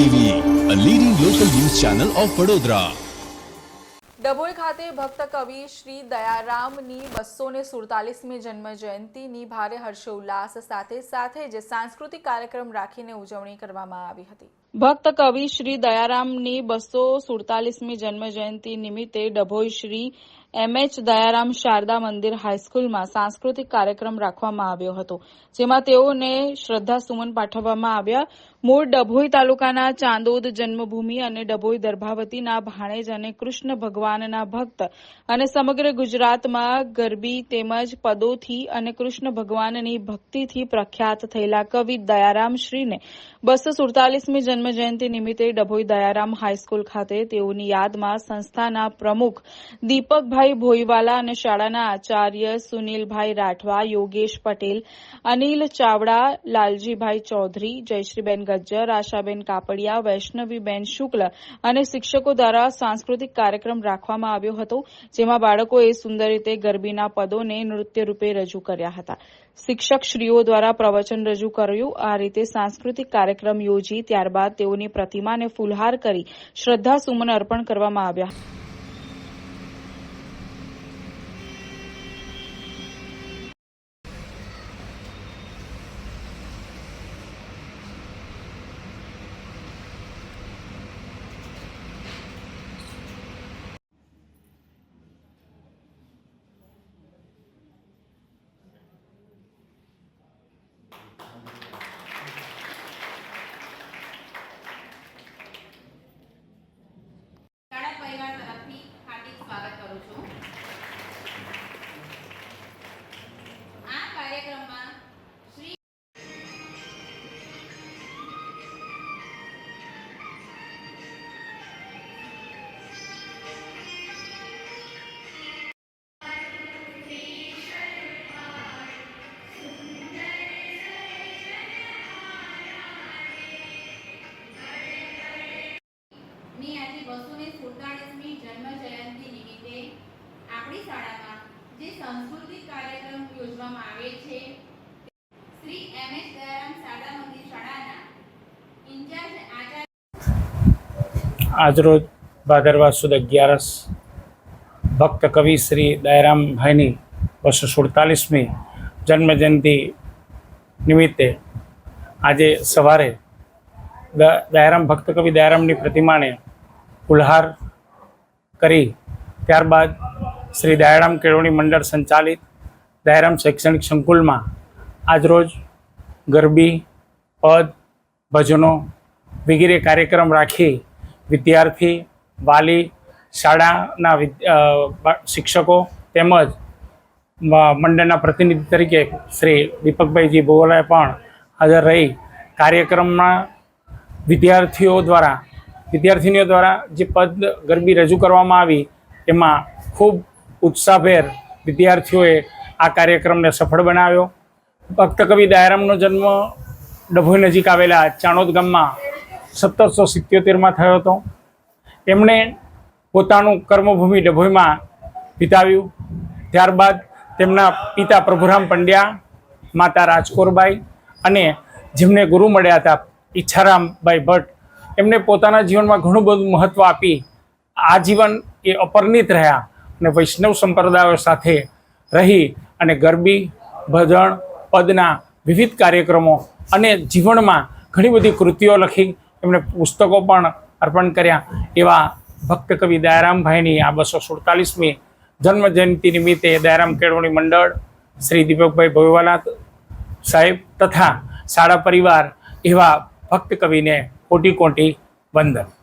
TV a leading local news channel of Vadodara Dabhoi ખાતે ભક્ત કવિ શ્રી દયારામની બસો ને સુડતાલીસમી જન્મ જયંતિની ભારે હર્ષોલ્લાસ સાથે સાથે જે સાંસ્કૃતિક કાર્યક્રમ રાખીને ઉજવણી કરવામાં આવી હતી. ભક્ત કવિ શ્રી દયારામની બસો સુડતાલીસમી જન્મ જયંતિ નિમિત્તે ડભોઈ શ્રી એમ દયારામ શારદા મંદિર હાઈસ્કૂલમાં સાંસ્કૃતિક કાર્યક્રમ રાખવામાં આવ્યો હતો, જેમાં તેઓને શ્રદ્ધા સુમન પાઠવવામાં આવ્યા. મૂળ ડભોઈ તાલુકાના ચાંદોદ જન્મભૂમિ અને ડભોઈ દર્ભાવતીના ભાણેજ અને કૃષ્ણ ભગવાનના ભક્ત અને સમગ્ર ગુજરાતમાં ગરબી તેમજ પદોથી અને કૃષ્ણ ભગવાનની ભક્તિથી પ્રખ્યાત થયેલા કવિ દયારામ શ્રીને બસો સુડતાલીસમી જન્મજયંતિ નિમિત્તે ડભોઈ દયારામ હાઈસ્કૂલ ખાતે તેઓની યાદમાં સંસ્થાના પ્રમુખ દીપકભાઈ ભોઈવાલા અને શાળાના આચાર્ય સુનિલભાઈ રાઠવા, યોગેશ પટેલ, અનિલ ચાવડા, લાલજીભાઈ ચૌધરી, જયશ્રીબેન ગજ્જર, આશાબેન કાપડિયા, વૈષ્ણવીબેન શુક્લ અને શિક્ષકો દ્વારા સાંસ્કૃતિક કાર્યક્રમ રાખવામાં આવ્યો હતો, જેમાં બાળકોએ સુંદર રીતે ગરબીના પદોને નૃત્ય રૂપે રજૂ કર્યા હતા. શિક્ષક શ્રીઓ દ્વારા પ્રવચન રજૂ કર્યું, આ રીતે સાંસ્કૃતિક કાર્યક્રમ યોજી ત્યારબાદ તેઓની પ્રતિમાને ફૂલહાર કરી શ્રદ્ધા સુમન અર્પણ કરવામાં આવ્યા. બસો ને સુડતાળીસમી જન્મ જયંતિ નિમિત્તે આપણી શાળામાં જે સાંસ્કૃતિક કાર્યક્રમ યોજવામાં આવે છે, શ્રી એમ એસ દયારામ શારદા મંદિર શાળાના ઇન્ચાર્જ આચાર્ય આજરોજ ભાદરવા સુદ અગિયારસ, ભક્ત કવિ શ્રી દયારામભાઈની બસો સુડતાલીસમી જન્મજયંતિ નિમિત્તે આજે સવારે દયારામ ભક્ત કવિ દયારામની પ્રતિમાને ફુલહાર કરી. ત્યારબાદ શ્રી દયારામ કેળવણી મંડળ સંચાલિત દયારામ શૈક્ષણિક સંકુલમાં આજરોજ ગરબી, પદ, ભજનો વગેરે કાર્યક્રમ રાખી વિદ્યાર્થી, વાલી, શાળાના શિક્ષકો તેમજ મંડળના પ્રતિનિધિ તરીકે શ્રી દીપકભાઈજી ભોવલાએ પણ હાજર રહી. કાર્યક્રમમાં વિદ્યાર્થીઓ દ્વારા વિદ્યાર્થીનીઓ દ્વારા જે પદ ગરબી રજૂ કરવામાં આવી, એમાં ખૂબ ઉત્સાહભેર વિદ્યાર્થીઓએ આ કાર્યક્રમને સફળ બનાવ્યો. ભક્તકવિ દાયરામનો જન્મ ડભોઈ નજીક આવેલા ચાણોદ ગામમાં સત્તરસો સિત્યોતેરમાં થયો હતો. એમણે પોતાનું કર્મભૂમિ ડભોઈમાં વિતાવ્યું. ત્યારબાદ તેમના પિતા પ્રભુરામ પંડ્યા, માતા રાજકોરબાઈ અને જેમને ગુરુ મળ્યા હતા ઈચ્છારામભાઈ ભટ્ટ એમને પોતાના જીવનમાં ઘણું બધું મહત્ત્વ આપી આજીવન એ અપરિણિત રહ્યા અને વૈષ્ણવ સંપ્રદાયો સાથે રહી અને ગરબી, ભજન, પદના વિવિધ કાર્યક્રમો અને જીવનમાં ઘણી બધી કૃતિઓ લખી એમણે પુસ્તકો પણ અર્પણ કર્યા એવા ભક્ત કવિ દયારામભાઈની આ બસો સુડતાલીસમી જન્મજયંતિ નિમિત્તે દયારામ કેળવણી મંડળ, શ્રી દીપકભાઈ ભોયવાલા સાહેબ તથા શાળા પરિવાર એવા ભક્ત કવિને કોટી કોટી વંદન.